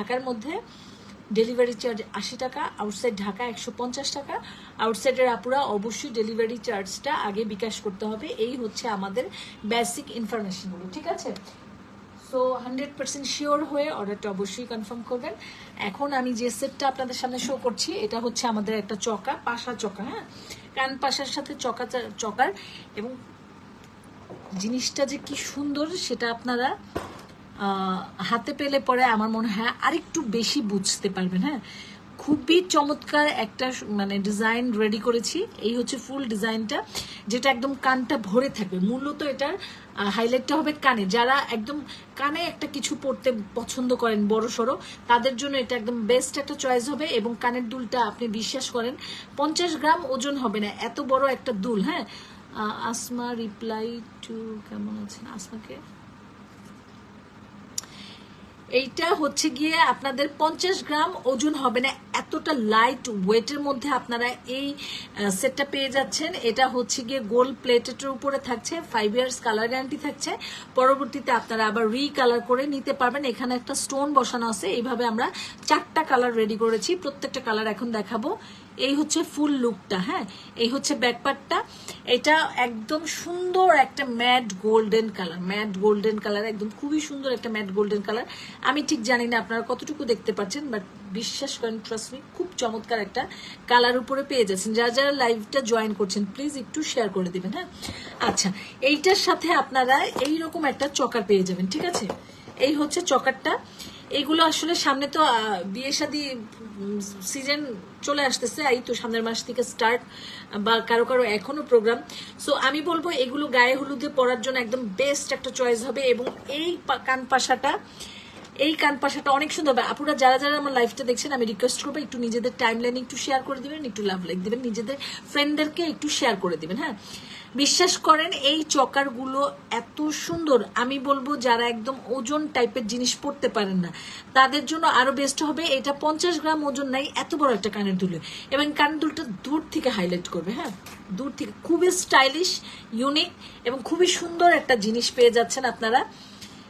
ঢাকার মধ্যে delivery charge আশি টাকা, আউটসাইড ঢাকা একশো পঞ্চাশ টাকা। আউটসাইডের আপুরা অবশ্যই ডেলিভারি চার্জটা আগে বিকাশ করতে হবে। এই হচ্ছে আমাদের বেসিক ইনফরমেশনগুলো ঠিক আছে? সো হান্ড্রেড পার্সেন্ট শিওর হয়ে অর্ডারটা অবশ্যই কনফার্ম করবেন। এখন আমি যে সেটটা আপনাদের সামনে শো করছি, এটা হচ্ছে আমাদের একটা চকা, পাশা চকা হ্যাঁ? কান পাশার সাথে চকা চকার এবং জিনিসটা যে কি সুন্দর সেটা আপনারা হাতে পেলে পরে আমার মনে হয় আরেকটু বেশি বুঝতে পারবেন হ্যাঁ? খুবই চমৎকার একটা মানে ডিজাইন রেডি করেছি। এই হচ্ছে ফুল ডিজাইনটা যেটা একদম কানটা ভরে থাকবে। মূলত এটার হাইলাইটটা হবে কানে। যারা একদম কানে একটা কিছু পড়তে পছন্দ করেন বড় সড়ো, তাদের জন্য এটা একদম বেস্ট একটা চয়েস হবে এবং কানের দুলটা আপনি বিশ্বাস করেন, পঞ্চাশ গ্রাম ওজন হবে না, এত বড় একটা দুল হ্যাঁ? আসমা রিপ্লাই টু কেমন আছেন? আসমাকে এইটা হচ্ছে গিয়ে আপনাদের পঞ্চাশ গ্রাম ওজন হবে না, এতটা লাইট ওয়েটের মধ্যে আপনারা এই সেটটা পেয়ে যাচ্ছেন। এটা হচ্ছে গিয়ে গোল্ড প্লেটের উপরে থাকছে ফাইভ ইয়ার্স কালার গ্যারান্টি থাকছে। পরবর্তীতে আপনারা আবার রি কালার করে নিতে পারবেন। এখানে একটা স্টোন বসানো আছে, এইভাবে আমরা চারটা কালার রেডি করেছি। প্রত্যেকটা কালার এখন দেখাবো। এই হচ্ছে ফুল লুকটা হ্যাঁ? এই হচ্ছে ব্যাকপার্টটা এটা একদম সুন্দর একটা matte golden colour, matte golden colour, একদম খুবই সুন্দর একটা ম্যাট গোল্ডেন কালার। আমি ঠিক জানি না আপনারা কতটুকু দেখতে পাচ্ছেন, বাট বিশ্বাস করেন ট্রাস্ট মি খুব চমৎকার একটা কালার উপরে পেয়ে যাচ্ছেন। যারা যারা লাইভটা জয়েন করছেন প্লিজ একটু শেয়ার করে দিবেন হ্যাঁ? আচ্ছা এইটার সাথে আপনারা এই রকম একটা চকার পেয়ে যাবেন, ঠিক আছে? এই হচ্ছে চকারটা। এগুলো আসলে সামনে তো বিয়ে শাদী সিজন চলে আসতেছে, এই তো সামনের মাস থেকে স্টার্ট বা কারও কারও এখনও প্রোগ্রাম সো আমি বলব এগুলো গায়ে হলুদে পরার জন্য একদম বেস্ট একটা চয়েস হবে এবং এই পা- কান পাশাটা, এই কান পাশাটা অনেক সুন্দর হবে। আপুরা যারা যারা আমার লাইফটা দেখছেন, আমি রিকোয়েস্ট করব একটু নিজেদের টাইম লাইনে একটু শেয়ার করে দিবেন, একটু লাভ লাইক দিবেন, নিজেদের ফ্রেন্ডদেরকে একটু শেয়ার করে দিবেন হ্যাঁ? বিশ্বাস করেন, এই চকারগুলো এত সুন্দর। আমি বলব যারা একদম ওজন টাইপের জিনিস পড়তে পারেন না, তাদের জন্য আরও বেস্ট হবে। এটা পঞ্চাশ গ্রাম ওজন নাই, এত বড় একটা কানের দুলে। এবং কানের দুলটা দূর থেকে হাইলাইট করবে হ্যাঁ? দূর থেকে। খুবই স্টাইলিশ ইউনিক এবং খুবই সুন্দর একটা জিনিস পেয়ে যাচ্ছেন আপনারা।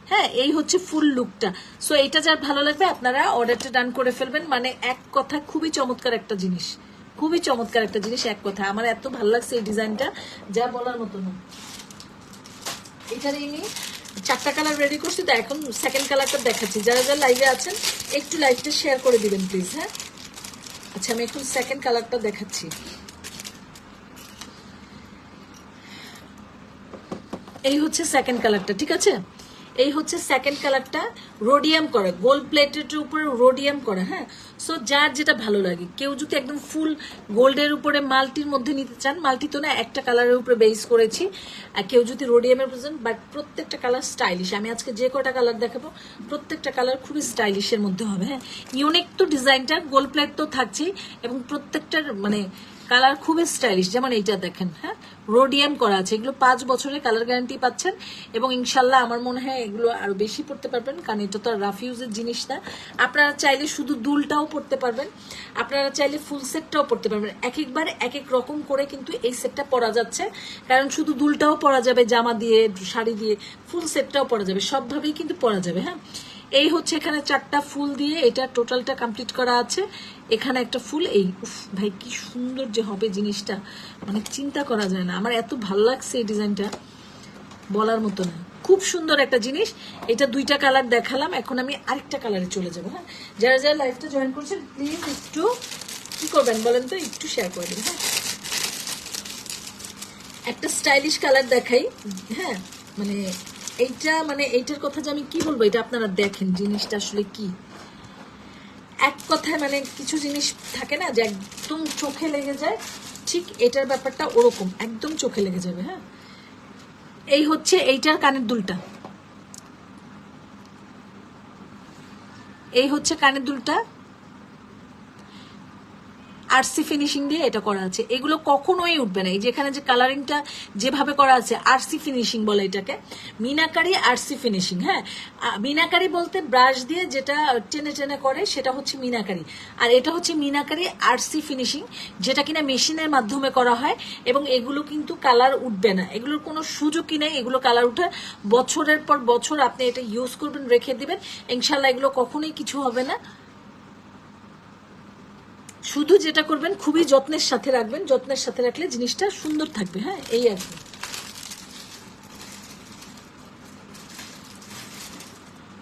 হ্যাঁ এই হচ্ছে ফুল লুকটা সো এইটা যার ভালো লাগবে, আপনারা অর্ডারটা ডান করে ফেলবেন। মানে এক কথা খুবই চমৎকার একটা জিনিস। খুবই চমৎকার একটা জিনিস, এক কথা আমার এত ভালো লাগছে এই ডিজাইনটা, যা বলার মতো না। এখানে চারটা কালার রেডি করছি, তো এখন সেকেন্ড কালারটা দেখাচ্ছি। যারা যারা লাইভে আছেন, একটু লাইভটা শেয়ার করে দিবেন প্লিজ হ্যাঁ? আচ্ছা আমি এখন সেকেন্ড কালারটা দেখাচ্ছি। এই হচ্ছে সেকেন্ড কালারটা, ঠিক আছে? এই হচ্ছে সেকেন্ড কালারটা রোডিয়াম করা গোল্ড প্লেটের উপরে রোডিয়াম করা হ্যাঁ? সো যার যেটা ভালো লাগে। কেউ যদি একদম ফুল গোল্ডের উপরে মাল্টির মধ্যে নিতে চান মাল্টি তো না, একটা কালারের উপরে বেস করেছি। আর কেউ যদি রোডিয়ামের প্রয়োজন বাট প্রত্যেকটা কালার স্টাইলিশ আমি আজকে যে কটা কালার দেখাবো, প্রত্যেকটা কালার খুবই স্টাইলিশের মধ্যে হবে হ্যাঁ? ইউনিক তো ডিজাইনটা গোল্ড প্লেট তো থাকছেই, এবং প্রত্যেকটার মানে কালার খুবই স্টাইলিশ যেমন এইটা দেখেন হ্যাঁ? রোডিয়াম করা আছে, এগুলো পাঁচ বছরের কালার গ্যারান্টি পাচ্ছেন এবং ইনশাল্লাহ আমার মনে হয় এগুলো আরও বেশি পড়তে পারবেন, কারণ এটা তো আর রাফ ইউজের জিনিস না। আপনারা চাইলে শুধু দুলটাও পড়তে পারবেন, আপনারা চাইলে ফুল সেটটাও পড়তে পারবেন। এক একবার এক এক রকম করে কিন্তু এই সেটটা পরা যাচ্ছে, কারণ শুধু দুলটাও পরা যাবে, জামা দিয়ে, শাড়ি দিয়ে ফুল সেটটাও পরা যাবে সবভাবেই কিন্তু পরা যাবে হ্যাঁ? এই হচ্ছে এখানে চারটা ফুল দিয়ে এটা টোটালটা কমপ্লিট করা আছে। এখানে একটা ফুল, এই, উফ, ভাই, কি সুন্দর যে হবে জিনিসটা। মানে চিন্তা করা যায় না। আমার এত ভালো লাগছে এই ডিজাইনটা, বলার মতো না। খুব সুন্দর একটা জিনিস। এটা দুইটা কালার দেখালাম। এখন আমি আরেকটা কালারে চলে যাব হ্যাঁ? যারা যারা লাইফটা জয়েন করছেন প্লিজ একটু কি করবেন বলেন তো? একটু শেয়ার করে দেবেন হ্যাঁ? একটা স্টাইলিশ কালার দেখাই হ্যাঁ? মানে এইটা মানে এইটার কথা যে আমি কি বলব? এটা আপনারা দেখেন জিনিসটা আসলে কি। এক কথায় মানে কিছু জিনিস থাকে না যে একদম চোখে লেগে যায়, ঠিক এটার ব্যাপারটা ওরকম, একদম চোখে লেগে যাবে হ্যাঁ? এই হচ্ছে এইটার কানের দুলটা। এই হচ্ছে কানের দুলটা। আরসি ফিনিশিং দিয়ে এটা করা আছে। এগুলো কখনোই উঠবে না। এই যেখানে যে কালারিংটা যেভাবে করা আছে, আরসি ফিনিশিং বলে এটাকে। মিনাকারি আরসি ফিনিশিং হ্যাঁ? মিনাকারি বলতে ব্রাশ দিয়ে যেটা টেনে টেনে করে, সেটা হচ্ছে মিনাকারি। আর এটা হচ্ছে মিনাকারি আরসি ফিনিশিং যেটা কিনা মেশিনের মাধ্যমে করা হয় এবং এগুলো কিন্তু কালার উঠবে না। এগুলোর কোনো সুযোগই নেই এগুলো কালার উঠে। বছরের পর বছর আপনি এটা ইউজ করবেন, রেখে দিবেন। ইনশাল্লাহ এগুলো কখনোই কিছু হবে না। শুধু যেটা করবেন, খুবই যত্নের সাথে রাখবেন। যত্নের সাথে রাখলে জিনিসটা সুন্দর থাকবে হ্যাঁ? এই আর কি।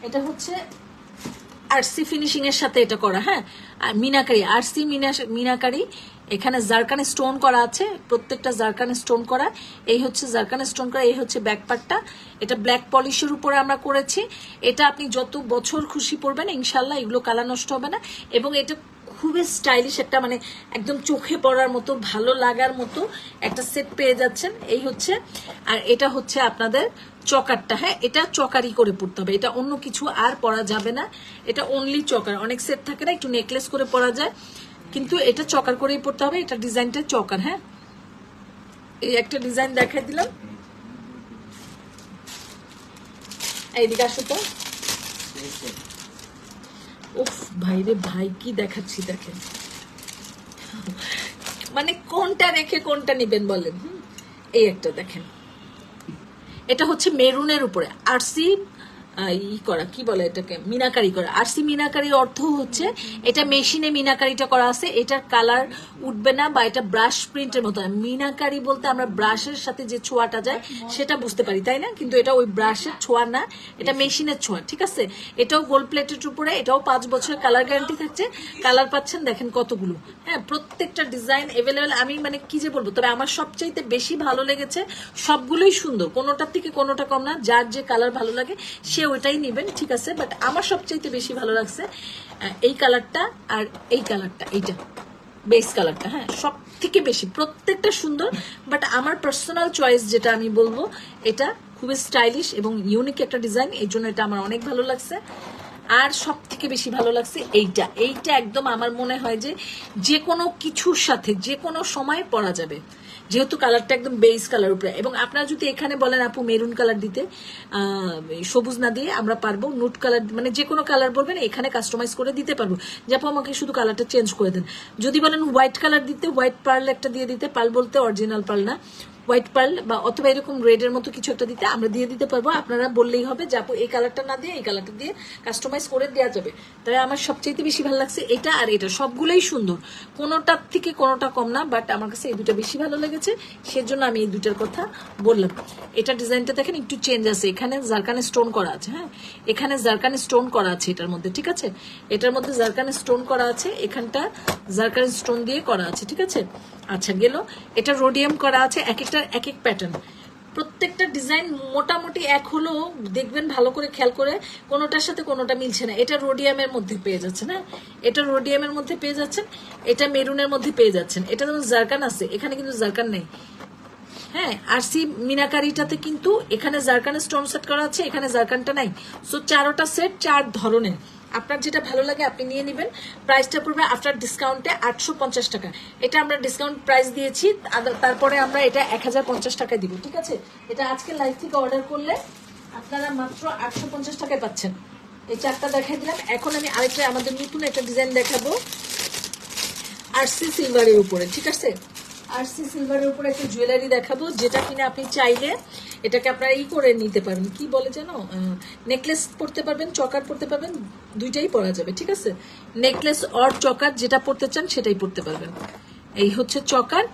এটা হচ্ছে আরসি ফিনিশিং এর সাথে এটা করা হ্যাঁ? আর মিনাকারি, আরসি মিনা মিনাকারি, এখানে জারকানে স্টোন করা আছে, প্রত্যেকটা জারকানে স্টোন করা। এই হচ্ছে জারকানে স্টোন করা, এই হচ্ছে ব্যাক পার্টটা এটা ব্ল্যাক পলিশের উপরে আমরা করেছি। এটা আপনি যত বছর খুশি পড়বেন ইনশাল্লাহ এগুলো কালা নষ্ট হবে না। এবং এটা খুবই স্টাইলিশ একটা মানে একদম চোখে পড়ার মতো, ভালো লাগার মতো একটা সেট পেয়ে যাচ্ছেন। এই হচ্ছে, আর এটা হচ্ছে আপনাদের চকারটা। হ্যাঁ এটা চকারি করে পড়তে হবে। এটা অন্য কিছু আর পরা যাবে না। এটা অনলি চকার। অনেক সেট থাকে না, একটু নেকলেস করে পরা যায়। কিন্তু এটা চকার করেই পড়তে হবে। এটা ডিজাইনটা চকার হ্যাঁ। এই একটা ডিজাইন দেখাই দিলাম। এইদিকে আসো তো। উফ ভাই রে ভাই, কি দেখাচ্ছি দেখেন। মানে কোনটা রেখে কোনটা নেবেন বলেন? এই একটা দেখেন। এটা হচ্ছে মেরুনের উপরে। আরসি ই করা, কি বলে এটাকে? মিনাকারি করা। আরসি মিনাকারি অর্থ হচ্ছে, এটা মেশিনে মিনাকারিটা করা আছে, এটার কালার উঠবে না বা এটা ব্রাশ প্রিন্টের মতো। মিনাকারি বলতে আমরা ব্রাশের সাথে যে ছোঁয়াটা যায়, সেটা বুঝতে পারি, তাই না? কিন্তু এটা ওই ব্রাশের ছোঁয়া না, এটা মেশিনের ছোঁয়া, ঠিক আছে? এটাও গোল্ড প্লেটের উপরে, এটাও পাঁচ বছরের কালার গ্যারান্টি থাকছে। কালার পাচ্ছেন, দেখেন কতগুলো। হ্যাঁ প্রত্যেকটা ডিজাইন এভেলেবেল আমি মানে কি যে বলব, তবে আমার সবচাইতে বেশি ভালো লেগেছে, সবগুলোই সুন্দর, কোনোটার থেকে কোনোটা কম না, যার যে কালার ভালো লাগে, সে ওইটাই নেবেন, ঠিক আছে বাট আমার সবচাইতে বেশি ভালো লাগছে এই কালারটা আর এই কালারটা, এইটা বেস কালারটা হ্যাঁ সব থেকে বেশি, প্রত্যেকটা সুন্দর বাট আমার পার্সোনাল চয়েস যেটা আমি বলব, এটা খুবই স্টাইলিশ এবং ইউনিক একটা ডিজাইন এই জন্য এটা আমার অনেক ভালো লাগছে। আর সব থেকে বেশি ভালো লাগছে এইটা এইটা একদম আমার মনে হয় যে যে কোনো কিছুর সাথে যে কোনো সময় পরা যাবে। যেহেতু কালারটা একদম বেস কালার উপরে। এবং আপনারা যদি এখানে বলেন, আপু, মেরুন কালার দিতে সবুজ না দিয়ে আমরা পারব, নুট কালার মানে যে কোনো কালার বলবেন, এখানে কাস্টমাইজ করে দিতে পারব। যে আপু, আমাকে শুধু কালারটা চেঞ্জ করে দেন। যদি বলেন হোয়াইট কালার দিতে হোয়াইট পার্ল একটা দিয়ে দিতে পার্ল বলতে অরিজিনাল পাল না। হোয়াইট পার্ল বা অথবা এরকম রেড এর মতো কিছু একটা দিতে আমরা দিয়ে দিতে পারব। আপনারা বললেই হবে যে আপু, এই কালারটা না দিয়ে, এই কালারটা দিয়ে কাস্টমাইজ করে দেওয়া যাবে। তাই আমার সবচেয়ে বেশি ভালো লাগছে এটা আর এটা। সবগুলোই সুন্দর। কোনোটার থেকে কোনোটা কম না বাট আমার কাছে এই দুটো বেশি ভালো লেগেছে। সেজন্য আমি এই দুটার কথা বললাম। এটা ডিজাইনটা দেখেন, একটু চেঞ্জ আছে। এখানে জারকানে স্টোন করা আছে হ্যাঁ? এখানে জারকানে স্টোন করা আছে এটার মধ্যে, ঠিক আছে? এটার মধ্যে জারকানে স্টোন করা আছে। এখানটা জারকানে স্টোন দিয়ে করা আছে, ঠিক আছে? আচ্ছা গেল। এটা রোডিয়াম করা আছে এক একটার এক এক প্যাটার্ন প্রত্যেকটা ডিজাইন মোটামুটি এক হলেও দেখবেন ভালো করে খেয়াল করে, কোনোটার সাথে কোনোটা মিলছে না। এটা রোডিয়ামের মধ্যে পেয়ে যাচ্ছেন হ্যাঁ? এটা রোডিয়ামের মধ্যে পেয়ে যাচ্ছেন, এটা মেরুনের মধ্যে পেয়ে যাচ্ছেন। এটা যেমন জারকান আছে, এখানে কিন্তু জারকান নেই। হ্যাঁ আর সি মিনাকারিটাতে কিন্তু এখানে জারকানের স্টোন সেট করা আছে, এখানে জারকানটা নাই। সো চারোটা সেট চার ধরনের। আপনার যেটা ভালো লাগে আপনি নিয়ে নেবেন। প্রাইসটা পড়বে আফটার ডিসকাউন্টে আটশো পঞ্চাশ টাকা। এটা আমরা ডিসকাউন্ট প্রাইস দিয়েছি তারপরে আমরা এটা এক হাজার পঞ্চাশ টাকায় দিব, ঠিক আছে? এটা আজকে লাইভ থেকে অর্ডার করলে আপনারা মাত্র আটশো পঞ্চাশ টাকায় পাচ্ছেন। এই চারটা দেখাই দিলাম। এখন আমি আরেকটা আমাদের নতুন একটা ডিজাইন দেখাবো। আর সি সিলভারের উপরে, ঠিক আছে? আরসি সিলভারের উপর একটা জুয়েলারি দেখাবো, যেটা কিনা আপনি চাইলে এটাকে আপনারা ই করে নিতে পারেন কি বলে জানো নেকলেস পরতে পারবেন, চকার পরতে পারবেন, দুইটাই পরা যাবে, ঠিক আছে? নেকলেস অর চকার যেটা পরতে চান সেটাই পরতে পারবেন। এই হচ্ছে চকার,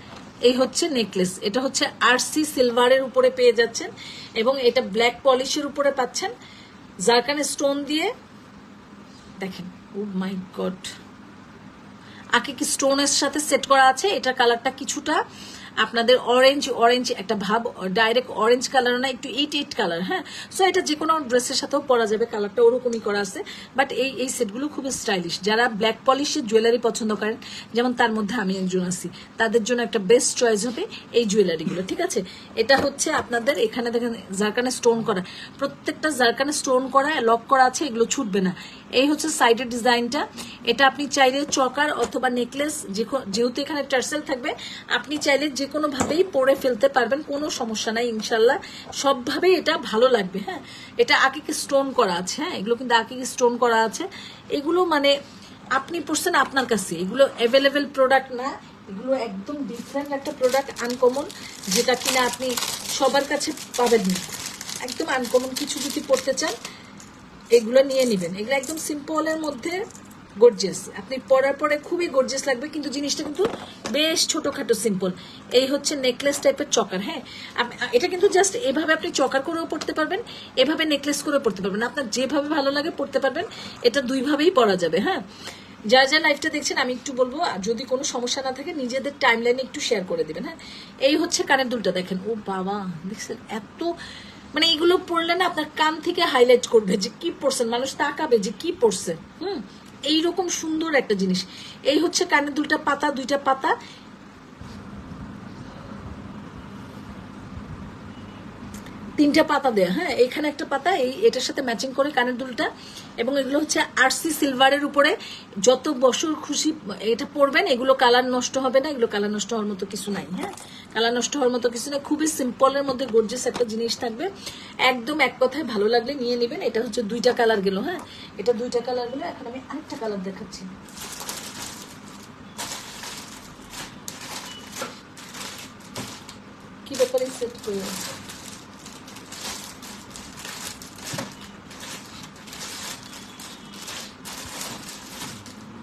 এই হচ্ছে নেকলেস এটা হচ্ছে আরসি সিলভারের উপরে পেয়ে যাচ্ছেন এবং এটা ব্ল্যাক পলিশের উপরে পাচ্ছেন। জারকানে স্টোন দিয়ে দেখেন ও মাই গড আগে কি স্টোনের সাথে সেট করা আছে? এটার কালারটা কিছুটা আপনাদের অরেঞ্জ অরেঞ্জ একটা ভাব ডাইরেক্ট অরেঞ্জ কালার না, একটু ইট ইট কালার হ্যাঁ? সো এটা যে কোনো ড্রেসের সাথেও পরা যাবে কালারটা ওরকমই করা আছে। বাট এই এই সেটগুলো খুবই স্টাইলিশ যারা ব্ল্যাক পলিশের জুয়েলারি পছন্দ করেন, যেমন তার মধ্যে আমি একজন আছি, তাদের জন্য একটা বেস্ট চয়েস হবে এই জুয়েলারিগুলো ঠিক আছে? এটা হচ্ছে আপনাদের এখানে দেখেন, জারকানে স্টোন করা। প্রত্যেকটা জারকানে স্টোন করা লক করা আছে, এগুলো ছুটবে না। এই হচ্ছে সাইডের ডিজাইনটা। এটা আপনি চাইলে চকার অথবা নেকলেস যেহেতু এখানে টার্সেল থাকবে, আপনি চাইলে যে কোনো ভাবেই পরে ফেলতে পারবেন, কোনো সমস্যা নাই ইনশাল্লাহ। সবভাবেই এটা ভালো লাগবে হ্যাঁ? এটা আকিকে স্টোন করা আছে হ্যাঁ? এগুলো কিন্তু আকিকে স্টোন করা আছে। এগুলো মানে আপনি পড়ছেন আপনার কাছে। এগুলো অ্যাভেলেবেল প্রোডাক্ট না। এগুলো একদম ডিফারেন্ট একটা প্রোডাক্ট আনকমন যেটা কিনা আপনি সবার কাছে পাবেন না। একদম আনকমন কিছু যদি পড়তে চান এগুলো নিয়ে নেবেন। এগুলো একদম সিম্পলের মধ্যে গর্জিয়াস আপনি পরার পরে খুবই গর্জিয়াস লাগবে, কিন্তু জিনিসটা কিন্তু বেশ ছোটোখাটো সিম্পল এই হচ্ছে নেকলেস টাইপের চকার হ্যাঁ? এটা কিন্তু জাস্ট এভাবে আপনি চকার করেও পড়তে পারবেন, এভাবে নেকলেস করেও পড়তে পারবেন। আপনার যেভাবে ভালো লাগে পড়তে পারবেন, এটা দুইভাবেই পরা যাবে হ্যাঁ? যা যা লাইফটা দেখছেন, আমি একটু বলব যদি কোনো সমস্যা না থাকে, নিজেদের টাইম একটু শেয়ার করে দেবেন হ্যাঁ? এই হচ্ছে কানের দুলটা, দেখেন, ও বাবা, দেখছেন, এত মানে এগুলো পড়লে না আপনার কান থেকে হাইলাইট করবে যে কি পড়ছেন মানুষ তাকাবে যে কি পড়ছে। হুম, এইরকম সুন্দর একটা জিনিস। এই হচ্ছে কানের দুলটা পাতা, দুইটা পাতা। তিনটা পাতা দেয়া হ্যাঁ এখানে একটা পাতা, এই, এটার সাথে ম্যাচিং করে কানের দুলটা। এবং এগুলো হচ্ছে আরসি সিলভারের উপরে। যত বছর খুশি এটা পরবেন, এগুলো কালার নষ্ট হবে না, এগুলো কালার নষ্ট হওয়ার মতো কিছু নাই হ্যাঁ। কালার নষ্ট হওয়ার মতো কিছু না, খুবই সিম্পলের মধ্যে গর্জিয়াস একটা জিনিস থাকবে। একদম এক কথায় ভালো লাগলে নিয়ে নেবেন, এটা হচ্ছে দুইটা কালার গেল হ্যাঁ? এটা দুইটা কালার গেল, এখন আমি আরেকটা কালার দেখাচ্ছি। কি ব্যাপারে সেট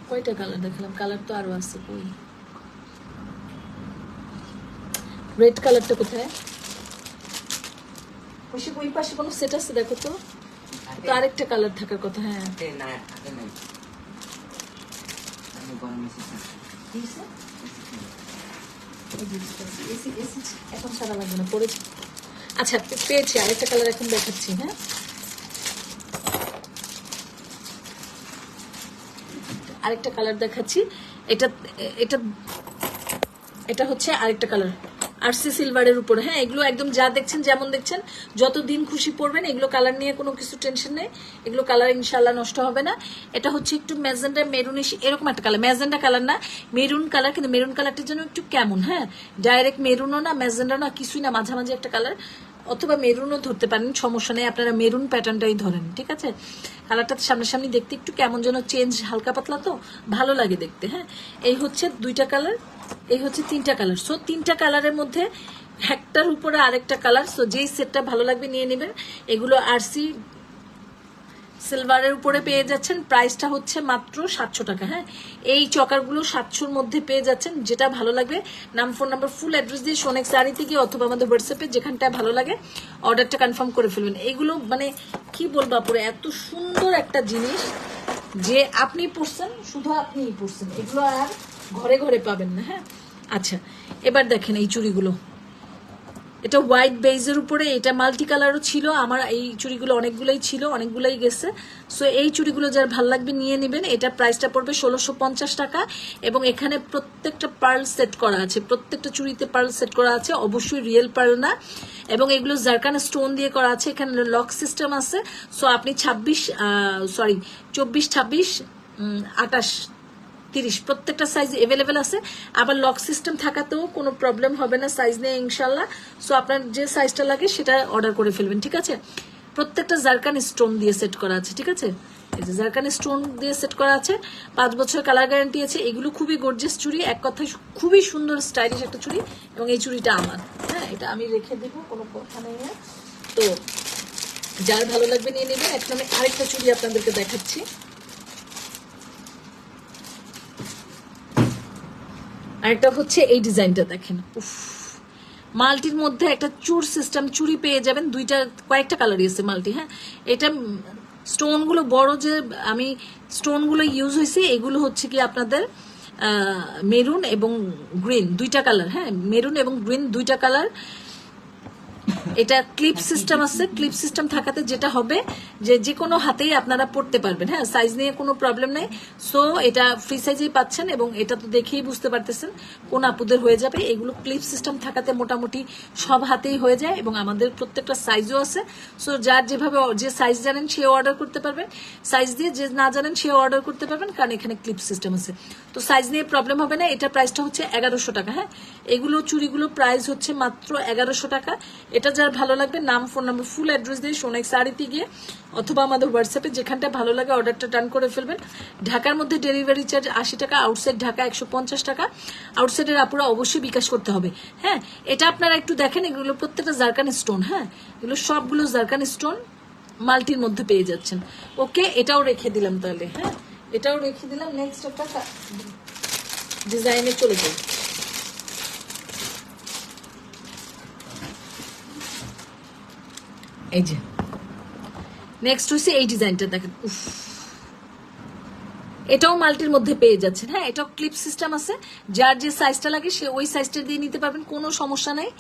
কয়টা কালার দেখালাম? কালার তো আরও আছে, কই? রেড কালারটা কোথায়? ওই ওই পাশে কোনো সেট আছে দেখো তো। তো আরেকটা কালার থাকার কথা হ্যাঁ। এখন সারা লাগবে না পড়েছি। আচ্ছা পে- পেয়েছি আরেকটা কালার এখন দেখাচ্ছি হ্যাঁ। আরেকটা কালার দেখাচ্ছি। এটা এটা এটা হচ্ছে আরেকটা কালার আরসি সিলভারের উপরে হ্যাঁ এগুলো একদম যা দেখছেন, যেমন দেখছেন যত দিন খুশি পড়বেন এগুলো কালার নিয়ে কোনো কিছু টেনশন নেই, এগুলো কালার ইনশাল্লাহ নষ্ট হবে না। এটা হচ্ছে একটু ম্যাজেন্ডা মেরুনিশ এরকম একটা কালার ম্যাজেন্ডা কালার না মেরুন কালার কিন্তু মেরুন কালারটির জন্য একটু কেমন হ্যাঁ ডাইরেক্ট মেরুনও না ম্যাজেন্ডা না, কিছুই না, মাঝামাঝি একটা কালার অথবা মেরুনও ধরতে পারেন, সমস্যা নেই, আপনারা মেরুন প্যাটার্নটাই ধরেন, ঠিক আছে? কালারটা সামনাসামনি দেখতে একটু কেমন যেন চেঞ্জ হালকা পাতলা তো, ভালো লাগে দেখতে হ্যাঁ? এই হচ্ছে দুইটা কালার এই হচ্ছে তিনটা কালার সো তিনটা কালারের মধ্যে একটার উপরে আরেকটা কালার সো যেই সেটটা ভালো লাগবে নিয়ে নেবেন। এগুলো আরসি সিলভারের উপরে পেয়ে যাচ্ছেন। প্রাইসটা হচ্ছে মাত্র সাতশো টাকা হ্যাঁ? এই চকারগুলো সাতশোর মধ্যে পেয়ে যাচ্ছেন। যেটা ভালো লাগবে, নাম ফোন নাম্বার ফুল অ্যাড্রেস দিয়ে সোনেক শাড়ি থেকে অথবা আমাদের হোয়াটসঅ্যাপে যেখানটা ভালো লাগে অর্ডারটা কনফার্ম করে ফেলবেন। এগুলো মানে কি বলব আপুরে, এত সুন্দর একটা জিনিস যে আপনি পড়ছেন শুধু আপনিই পড়ছেন এগুলো আর ঘরে ঘরে পাবেন না হ্যাঁ? আচ্ছা এবার দেখেন এই চুড়িগুলো। এটা হোয়াইট বেজের উপরে, এটা মাল্টি কালারও ছিল, আমার এই চুড়িগুলো অনেকগুলোই ছিল, অনেকগুলোই গেছে। সো এই চুড়িগুলো যার ভালো লাগবে নিয়ে নেবেন, এটা প্রাইসটা পড়বে ষোলোশো পঞ্চাশ টাকা এবং এখানে প্রত্যেকটা পার্ল সেট করা আছে, প্রত্যেকটা চুড়িতে পার্ল সেট করা আছে, অবশ্যই রিয়েল পার্ল না। এবং এগুলো জারকান স্টোন দিয়ে করা আছে, এখানে লক সিস্টেম আছে। সো আপনি ছাব্বিশ সরি চব্বিশ, ছাব্বিশ আটাশ তিরিশ, প্রত্যেকটা সাইজ এভেলেবেল আছে। আবার লক সিস্টেম থাকাতেও কোনো প্রবলেম হবে না সাইজ নিয়ে ইনশাল্লাহ সো আপনার যে সাইজটা লাগে, সেটা অর্ডার করে ফেলবেন, ঠিক আছে? প্রত্যেকটা জারকান স্টোন দিয়ে সেট করা আছে, ঠিক আছে? এই যে জারকান স্টোন দিয়ে সেট করা আছে, পাঁচ বছর কালার গ্যারান্টি আছে। এগুলো খুবই গর্জিয়াস চুড়ি। এক কথায় খুবই সুন্দর স্টাইলিশ একটা চুড়ি। এবং এই চুড়িটা আমার। হ্যাঁ এটা আমি রেখে দেবো, কোনো কথা নেই আর। তো, যার ভালো লাগবে নিয়ে নেবেন। এখন আমি আরেকটা চুড়ি আপনাদেরকে দেখাচ্ছি। আরেকটা হচ্ছে এই ডিজাইনটা দেখেন। উফ। মাল্টির মধ্যে একটা চুর সিস্টেম চুরি পেয়ে যাবেন। দুইটা, কয়েকটা কালার আছে মাল্টি হ্যাঁ? এটা স্টোনগুলো বড় যে, আমি স্টোনগুলো ইউজ হয়েছে, এগুলো হচ্ছে কি আপনাদের মেরুন এবং গ্রিন দুইটা কালার হ্যাঁ? মেরুন এবং গ্রিন দুইটা কালার এটা ক্লিপ সিস্টেম আছে। ক্লিপ সিস্টেম থাকাতে যেটা হবে যে যে কোনো হাতেই আপনারা পড়তে পারবেন হ্যাঁ? সাইজ নিয়ে কোনো প্রবলেম নেই। সো এটা ফ্রি সাইজেই পাচ্ছেন এবং এটা তো দেখেই বুঝতে পারতেছেন কোন আপুদের হয়ে যাবে। এগুলো ক্লিপ সিস্টেম থাকাতে মোটামুটি সব হাতেই হয়ে যায় এবং আমাদের প্রত্যেকটা সাইজও আছে। সো যার যেভাবে যে সাইজ জানেন সে অর্ডার করতে পারবেন। সাইজ দিয়ে যে না জানেন সে অর্ডার করতে পারবেন কারণ এখানে ক্লিপ সিস্টেম আছে। তো সাইজ নিয়ে প্রবলেম হবে না। এটা প্রাইসটা হচ্ছে এগারোশো টাকা হ্যাঁ? এগুলো চুরিগুলো প্রাইস হচ্ছে মাত্র এগারোশো টাকা। এটা যার ভালো লাগবে, নাম ফোন নাম্বার ফুল অ্যাড্রেস দিয়ে সোনাই শাড়িতে গিয়ে অথবা আমাদের হোয়াটসঅ্যাপে যেখানটা ভালো লাগে অর্ডারটা ডান করে ফেলবেন। ঢাকার মধ্যে ডেলিভারি চার্জ আশি টাকা আউটসাইড ঢাকা একশো পঞ্চাশ টাকা। আউটসাইডের আপুরা অবশ্যই বিকাশ করতে হবে। হ্যাঁ এটা আপনারা একটু দেখেন, এগুলো প্রত্যেকটা জারকান স্টোন হ্যাঁ? এগুলো সবগুলো জারকান স্টোন মাল্টির মধ্যে পেয়ে যাচ্ছেন। ওকে, এটাও রেখে দিলাম তাহলে হ্যাঁ? এটাও রেখে দিলাম নেক্সট একটা ডিজাইনে চলে যাই। এই যে। নেক্সট হচ্ছে এই ডিজাইনটা দেখেন উফ। এটাও মাল্টির মধ্যে পেয়ে যাচ্ছেন। হ্যাঁ এটাও ক্লিপ সিস্টেম আছে। যার যে সাইজটা লাগে, সে ওই সাইজটা দিয়ে নিতে পারবেন। কোনো সমস্যা নাই।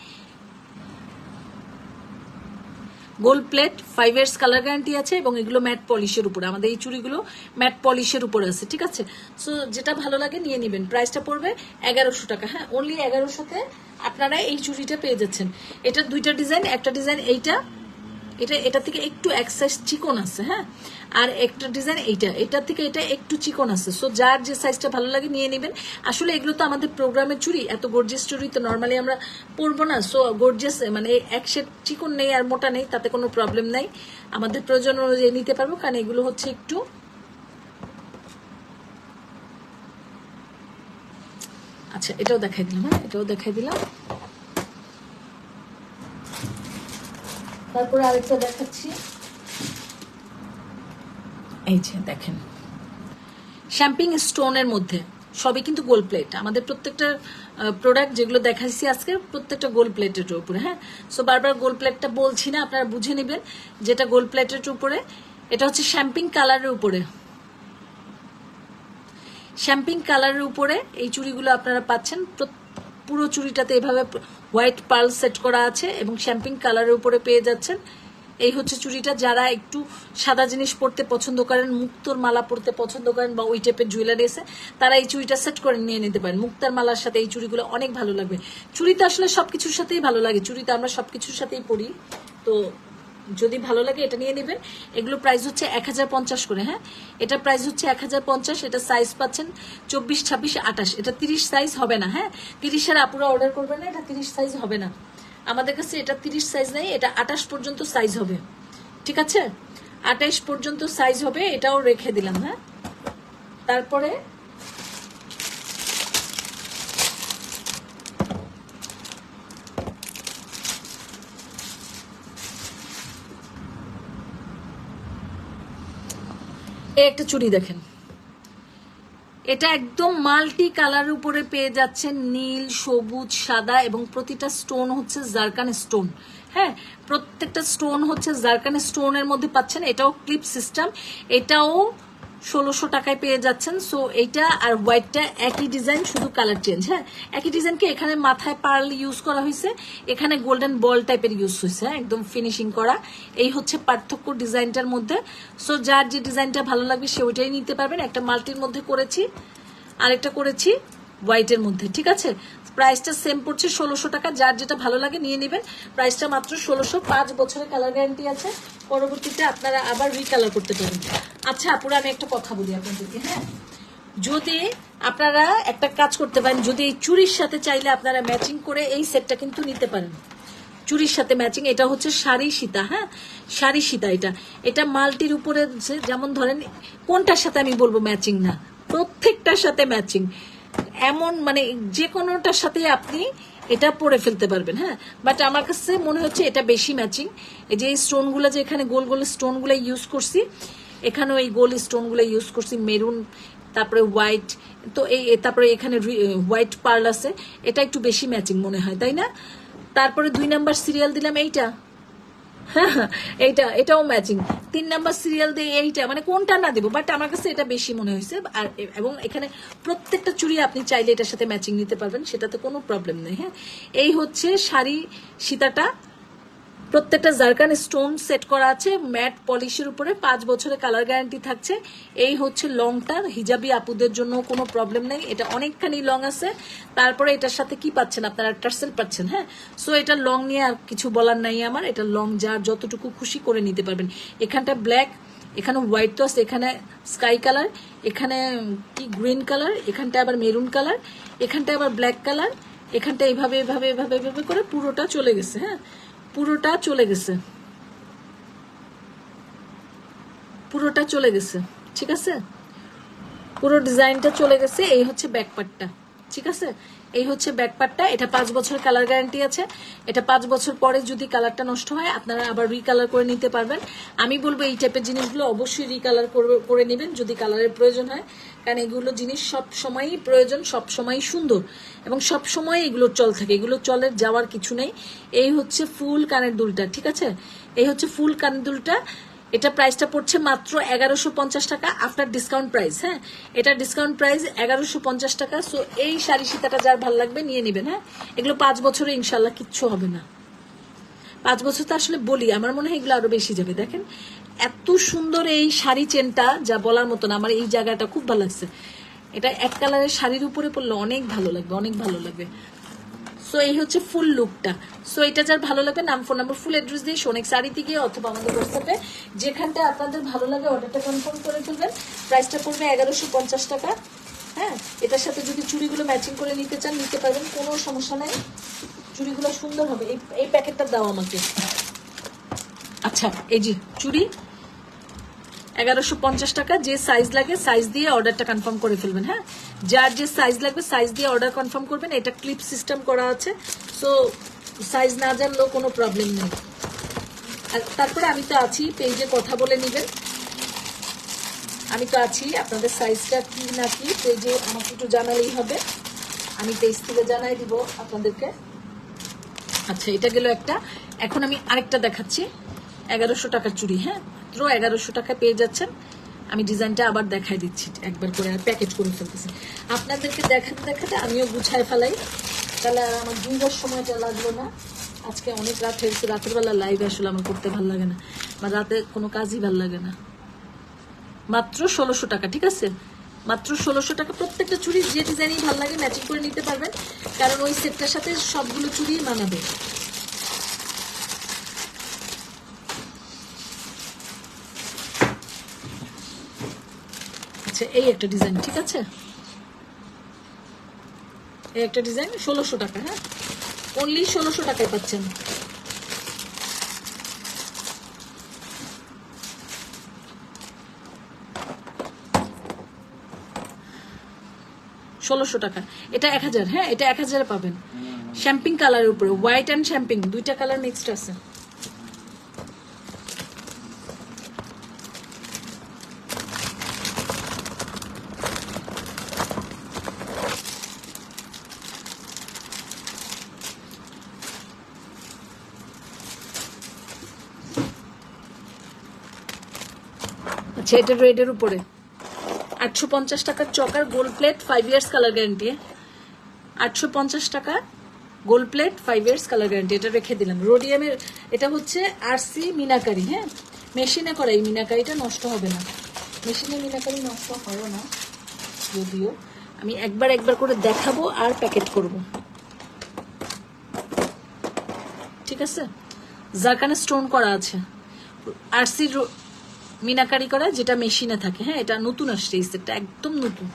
Gold plate five years colour guarantee আছে এবং এগুলো ম্যাট পলিশের উপরে। আমাদের এই চুড়িগুলো ম্যাট পলিশের উপরে আছে, ঠিক আছে? সো যেটা ভালো লাগে নিয়ে নেবেন। প্রাইসটা পড়বে এগারোশো টাকা। হ্যাঁ অনলি এগারোশোতে আপনারা এই চুড়িটা পেয়ে যাচ্ছেন। এটা দুইটা ডিজাইন একটা ডিজাইন এইটা এটা এটা থেকে একটু এক সাইজ চিকন আছে হ্যাঁ? আর একটা ডিজাইন এইটা, এটা থেকে এটা একটু চিকন আছে। সো যার যে সাইজটা ভালো লাগে নিয়ে নেবেন। আসলে এগুলো তো আমাদের প্রোগ্রামের চুরি। এত গর্জিয়াস চুরি তো নর্মালি আমরা পরবো না। সো গর্জিয়াস মানে এক সেট চিকন নেই আর মোটা নেই, তাতে কোনো প্রবলেম নাই। আমাদের প্রয়োজন অনুযায়ী নিতে পারব, কারণ এগুলো হচ্ছে একটু আচ্ছা এটাও দেখাই দিলাম হ্যাঁ? এটাও দেখাই দিলাম। তারপরে আরেকটা দেখাচ্ছি। এই যে, দেখেন। শ্যাম্পিং স্টোনের মধ্যে, সবই কিন্তু গোল্ড প্লেট আমাদের প্রত্যেকটা প্রোডাক্ট যেগুলো দেখাচ্ছি আজকে, প্রত্যেকটা গোল্ড প্লেটের উপরে হ্যাঁ? সো বারবার গোল্ড প্লেটটা বলছি না, আপনারা বুঝে নেবেন যেটা গোল্ড প্লেটের উপরে। এটা হচ্ছে শ্যাম্পিং কালারের উপরে। শ্যাম্পিং কালারের উপরে এই চুড়িগুলো আপনারা পাচ্ছেন প্রত- পুরো চুড়িটাতে এভাবে হোয়াইট পার্ল সেট করা আছে এবং শ্যাম্পিং কালারের উপরে পেয়ে যাচ্ছেন। এই হচ্ছে চুড়িটা। যারা একটু সাদা জিনিস পরতে পছন্দ করেন, মুক্তর মালা পরতে পছন্দ করেন বা ওই টাইপের জুয়েলারি এসে তারা এই চুড়িটা সেট করে নিয়ে নিতে পারেন। মুক্তার মালার সাথে এই চুড়িগুলো অনেক ভালো লাগবে। চুড়িতে আসলে সবকিছুর সাথেই ভালো লাগে। চুড়িতে আমরা সবকিছুর সাথেই পরি। তো যদি ভালো লাগে এটা নিয়ে নেবেন। এগুলো প্রাইস হচ্ছে এক হাজার পঞ্চাশ করে হ্যাঁ? এটা প্রাইস হচ্ছে এক হাজার পঞ্চাশ, এটা সাইজ পাচ্ছেন চব্বিশ, ছাব্বিশ, আঠাশ। এটা তিরিশ সাইজ হবে না হ্যাঁ? তিরিশের আপুরা অর্ডার করবেন না, এটা তিরিশ সাইজ হবে না। আমাদের কাছে এটা তিরিশ সাইজ নেই, এটা আঠাশ পর্যন্ত সাইজ হবে। ঠিক আছে? আঠাইশ পর্যন্ত সাইজ হবে, এটাও রেখে দিলাম হ্যাঁ? তারপরে এই একটা চুড়ি দেখেন। এটা একদম মাল্টি কালার উপরে পেয়ে যাচ্ছেন নীল, সবুজ, সাদা এবং প্রতিটা স্টোন হচ্ছে জারকান স্টোন। হ্যাঁ প্রত্যেকটা স্টোন হচ্ছে জারকান স্টোনের মধ্যে পাচ্ছেন। এটাও ক্লিপ সিস্টেম। এটাও ষোলোশো টাকায় পেয়ে যাচ্ছেন। সো এইটা আর হোয়াইটটা একই ডিজাইন শুধু কালার চেঞ্জ হ্যাঁ? একই ডিজাইনকে এখানে মাথায় পার্ল ইউজ করা হয়েছে। এখানে গোল্ডেন বল টাইপের ইউজ হয়েছে হ্যাঁ, একদম ফিনিশিং করা। এই হচ্ছে পার্থক্য ডিজাইনটার মধ্যে। সো যার যে ডিজাইনটা ভালো লাগবে সে ওইটাই নিতে পারবেন। একটা মাল্টির মধ্যে করেছি। আরেকটা করেছি। হোয়াইটের মধ্যে, ঠিক আছে? প্রাইসটা সেম পড়ছে ষোলোশো টাকা। যার যেটা ভালো লাগে নিয়ে নেবেন। প্রাইসটা মাত্র ষোলোশো। পাঁচ বছরের কালার গ্যারান্টি আছে। পরবর্তীতে আপনারা আবার রিকালার করতে পারেন। আচ্ছা আপুরা, আমি একটা কথা বলি আপনাদেরকে হ্যাঁ? যদি আপনারা একটা কাজ করতে পারেন, যদি এই চুরির সাথে চাইলে আপনারা ম্যাচিং করে এই সেটটা কিন্তু নিতে পারেন। চুরির সাথে ম্যাচিং এটা হচ্ছে শাড়ি সীতা হ্যাঁ? শাড়ি সীতা এটা। এটা মাল্টির উপরে যেমন ধরেন, কোনটার সাথে আমি বলব ম্যাচিং না? প্রত্যেকটার সাথে ম্যাচিং এমন মানে যে কোনোটার সাথে আপনি এটা পরে ফেলতে পারবেন হ্যাঁ? বাট আমার কাছে মনে হচ্ছে এটা বেশি ম্যাচিং এই যে স্টোনগুলো যে এখানে গোল গোল স্টোনগুলো ইউজ করছি, এখানেও এই গোল স্টোনগুলো ইউজ করছি মেরুন তারপরে হোয়াইট তো এই তারপরে এখানে হোয়াইট পার্ল আছে। এটা একটু বেশি ম্যাচিং মনে হয়, তাই না? তারপরে দুই নাম্বার সিরিয়াল দিলাম, এইটা। হ্যাঁ, এইটা এটাও ম্যাচিং তিন নাম্বার সিরিয়াল দিয়ে এইটা মানে কোনটা না দেবো বাট আমার কাছে এটা বেশি মনে হয়েছে আর এবং এখানে প্রত্যেকটা চুড়ি আপনি চাইলে এটার সাথে ম্যাচিং নিতে পারবেন সেটাতে কোনো প্রবলেম নেই হ্যাঁ? এই হচ্ছে শাড়ি সীতাটা প্রত্যেকটা জারকান স্টোন সেট করা আছে, ম্যাট পলিশের উপরে পাঁচ বছরের কালার গ্যারান্টি থাকছে। এই হচ্ছে লংটা হিজাবি আপুদের জন্য কোনো প্রবলেম নেই। এটা অনেকখানি লং আছে। তারপরে এটার সাথে কি পাচ্ছেন আপনারা? টার্সেল পাচ্ছেন হ্যাঁ? সো এটা লং নিয়ে আর কিছু বলার নাই আমার। এটা লং যার যতটুকু খুশি করে নিতে পারবেন। এখানটা ব্ল্যাক, এখানে হোয়াইট তো আছে এখানে স্কাই কালার, এখানে কি গ্রিন কালার, এখানটা আবার মেরুন কালার, এখানটা আবার ব্ল্যাক কালার, এখানটা এইভাবে এভাবে এভাবে এভাবে করে পুরোটা চলে গেছে হ্যাঁ? পুরোটা চলে গেছে। পুরোটা চলে গেছে, ঠিক আছে? পুরো ডিজাইনটা চলে গেছে, এই হচ্ছে ব্যাক পার্টটা ঠিক আছে? এই হচ্ছে ব্যাক পার্টটা এটা পাঁচ বছর কালার গ্যারান্টি আছে। এটা পাঁচ বছর পরে যদি কালারটা নষ্ট হয়, আপনারা আবার রিকালার করে নিতে পারবেন। আমি বলব এই টাইপের জিনিসগুলো অবশ্যই রিকালার করে নেবেন যদি কালারের প্রয়োজন হয়। কারণ এগুলো জিনিস সব সময়ই প্রয়োজন, সব সময়ই সুন্দর এবং সব সময় এগুলোর চল থাকে। এগুলো চলের যাওয়ার কিছু নেই। এই হচ্ছে ফুল কানের দুলটা, ঠিক আছে? এই হচ্ছে ফুল কানের দুলটা। এটা প্রাইসটা পড়ছে মাত্র এগারোশো পঞ্চাশ টাকা আফটার ডিসকাউন্ট প্রাইস হ্যাঁ? এটা ডিসকাউন্ট প্রাইস এগারোশো পঞ্চাশ টাকা সো এই শাড়ি সীতাটা যার ভালো লাগবে নিয়ে নেবেন হ্যাঁ? এগুলো পাঁচ বছরে ইনশাল্লাহ কিচ্ছু হবে না। পাঁচ বছর তো আসলে বলি, আমার মনে হয় এগুলো আরও বেশি যাবে। দেখেন, এত সুন্দর এই শাড়ি চেনটা, যা বলার মতো না, আমার এই জায়গাটা খুব ভালো লাগছে। এটা এক কালারের শাড়ির উপরে পড়লে অনেক ভালো লাগবে, অনেক ভালো লাগবে। সো এই হচ্ছে ফুল লুকটা সো এটা যার ভালো লাগবে নাম ফোন নাম্বার ফুল অ্যাড্রেস দিয়ে সোনেক শাড়িতে গিয়ে অথবা আমাদের হোয়াটসঅ্যাপে যেখানটা আপনাদের ভালো লাগে অর্ডারটা কনফার্ম করে ফেলবেন। প্রাইসটা পড়বে এগারোশো পঞ্চাশ টাকা। হ্যাঁ এটার সাথে যদি চুড়িগুলো ম্যাচিং করে নিতে চান, নিতে পারবেন, কোনো সমস্যা নাই। চুড়িগুলো সুন্দর হবে। এই এই প্যাকেটটা দাও আমাকে। আচ্ছা এই যে চুড়ি এগারোশো পঞ্চাশ টাকা, যে সাইজ লাগে সাইজ দিয়ে অর্ডারটা কনফার্ম করে ফেলবেন হ্যাঁ? যার যে সাইজ লাগবে সাইজ দিয়ে অর্ডার কনফার্ম করবেন, এটা ক্লিপ সিস্টেম করা আছে। সো সাইজ না জানলেও কোনো প্রবলেম নেই। তারপরে আমি তো আছি পেজে কথা বলে নেবেন। আমি তো আছি, আপনাদের সাইজটা কি না কি পেজে আমাকে একটু জানালেই হবে। আমি পেজ থেকে জানাই দিব আপনাদেরকে। আচ্ছা এটা গেল একটা। এখন আমি আরেকটা দেখাচ্ছি। এগারোশো টাকার চুড়ি হ্যাঁ? মাত্র এগারোশো টাকা পেয়ে যাচ্ছেন। আমি ডিজাইনটা আবার দেখাই দিচ্ছি, একবার করে আর প্যাকেট করে ফেলতেছি। আপনাদেরকে দেখাতে দেখাতে আমিও গুছায় ফেলাই। তাহলে আর আমার দুইবার সময়টা লাগল না। আজকে অনেক রাত হয়েছে রাতের বেলা লাইভ আসলে আমার করতে ভালো লাগে না। বা রাতে কোনো কাজই ভালো লাগে না। মাত্র ষোলোশো টাকা, ঠিক আছে? মাত্র ষোলোশো টাকা প্রত্যেকটা চুড়ি যে ডিজাইনই ভালো লাগে ম্যাচিং করে নিতে পারবেন। কারণ ওই সেটটার সাথে সবগুলো চুড়ি মানাবে। আচ্ছা এই একটা ডিজাইন ঠিক আছে? এই একটা ডিজাইন ষোলোশো টাকা হ্যাঁ? অনলি ষোলোশো টাকায় পাচ্ছেন। ষোলোশো টাকা। এটা এক হাজার হ্যাঁ? এটা এক হাজারে পাবেন। শ্যাম্পিং কালারের উপরে হোয়াইট অ্যান্ড শ্যাম্পিং দুইটা কালার মিক্সড আছে। আচ্ছা এটা রেডের উপরে। আটশো পঞ্চাশ টাকার choker gold plate five years colour guarantee আটশো পঞ্চাশ টাকা gold plate five years colour guarantee এটা রেখে দিলাম। রোডিয়ামের এটা হচ্ছে আরসি মিনাকারি হ্যাঁ? মেশিনে করা এই মিনাকারিটা নষ্ট হবে না। মেশিনে মিনাকারি নষ্ট হয় না, যদিও। আমি একবার একবার করে দেখাবো আর প্যাকেট করব। ঠিক আছে? জারকানে স্টোন করা আছে। আরসি মিনাকারি করা যেটা মেশিনে থাকে। হ্যাঁ এটা নতুন আসছে এই সেটটা, একদম নতুন।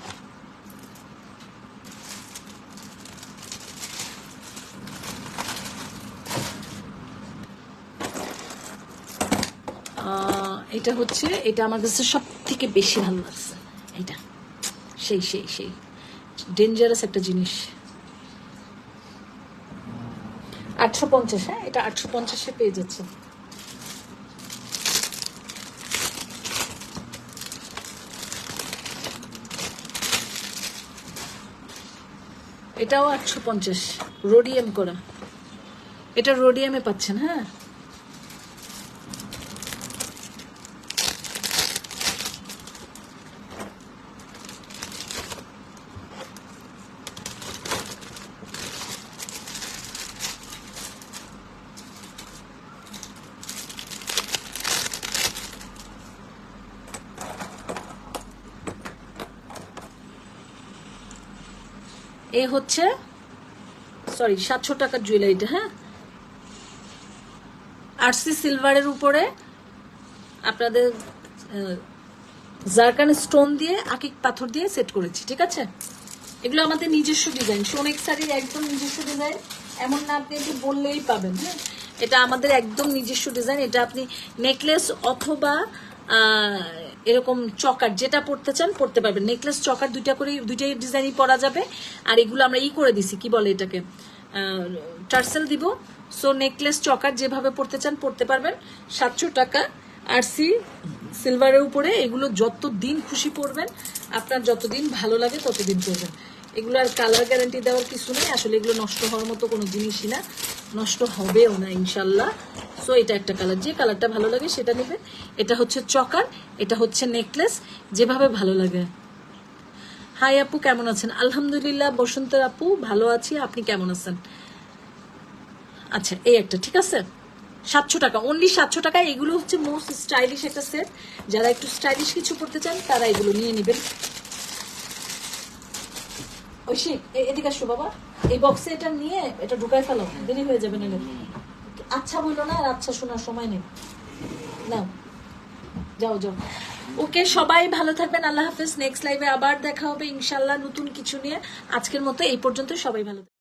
এটা হচ্ছে, এটা আমার কাছে সব থেকে বেশি ভালো লাগছে। এটা সেই সেই সেই। ডেঞ্জারাস একটা জিনিস। আটশো পঞ্চাশ হ্যাঁ এটা আটশো পঞ্চাশে পেয়ে যাচ্ছে। এটাও আটশো পঞ্চাশ রোডিয়াম করা। এটা রোডিয়ামে পাচ্ছেন হ্যাঁ? এই হচ্ছে সরি সাতশো টাকার জুয়েলারিটা হ্যাঁ? আরসি সিলভারের উপরে আপনাদের জারকান স্টোন দিয়ে আকিক পাথর দিয়ে সেট করেছি, ঠিক আছে? এগুলো আমাদের নিজস্ব ডিজাইন সোনেক শাড়ির একদম নিজস্ব ডিজাইন এমন না আপনি একটু বললেই পাবেন হ্যাঁ? এটা আমাদের একদম নিজস্ব ডিজাইন এটা আপনি নেকলেস অথবা এরকম চকার যেটা পড়তে চান, পড়তে পারবেন। নেকলেস চকার দুইটা করে দুইটাই ডিজাইনই পরা যাবে। আর এগুলো আমরা ই করে দিছি, কি বলে এটাকে? টার্সেল দিব। সো নেকলেস চকার যেভাবে পড়তে চান, পড়তে পারবেন। সাতশো টাকা আর সি সিলভারের উপরে এগুলো যত দিন খুশি পড়বেন আপনার যতদিন ভালো লাগে ততদিন পড়বেন এগুলো আর কালার গ্যারান্টি দেওয়ার কিছু নেই। আসলে এগুলো নষ্ট হওয়ার মতো কোনো জিনিসই না। নষ্ট হবেও না, ইনশাল্লাহ। সো এটা একটা কালার যে কালারটা ভালো লাগে সেটা নেবেন। এটা হচ্ছে চকার, এটা হচ্ছে নেকলেস যেভাবে ভালো লাগে। হাই আপু, কেমন আছেন? আলহামদুলিল্লাহ বসন্তের আপু, ভালো আছি। আপনি কেমন আছেন? আচ্ছা এই একটা, ঠিক আছে? সাতশো টাকা অনলি সাতশো টাকা। এগুলো হচ্ছে মোস্ট স্টাইলিশ একটা সেট যারা একটু স্টাইলিশ কিছু করতে চান, তারা এগুলো নিয়ে নেবেন। ঐশিক এ- এদিকে আসো বাবা। এই বক্সে এটা নিয়ে এটা ঢুকাই ফেলো, দেরি হয়ে যাবে নিলে আচ্ছা বলল না, আর আচ্ছা শোনার সময় নেই। নাও, যাও যাও। ওকে সবাই ভালো থাকবেন, আল্লাহ হাফেজ। নেক্সট লাইভে আবার দেখা হবে ইনশাল্লাহ নতুন কিছু নিয়ে। আজকের মতো এই পর্যন্ত সবাই ভালো।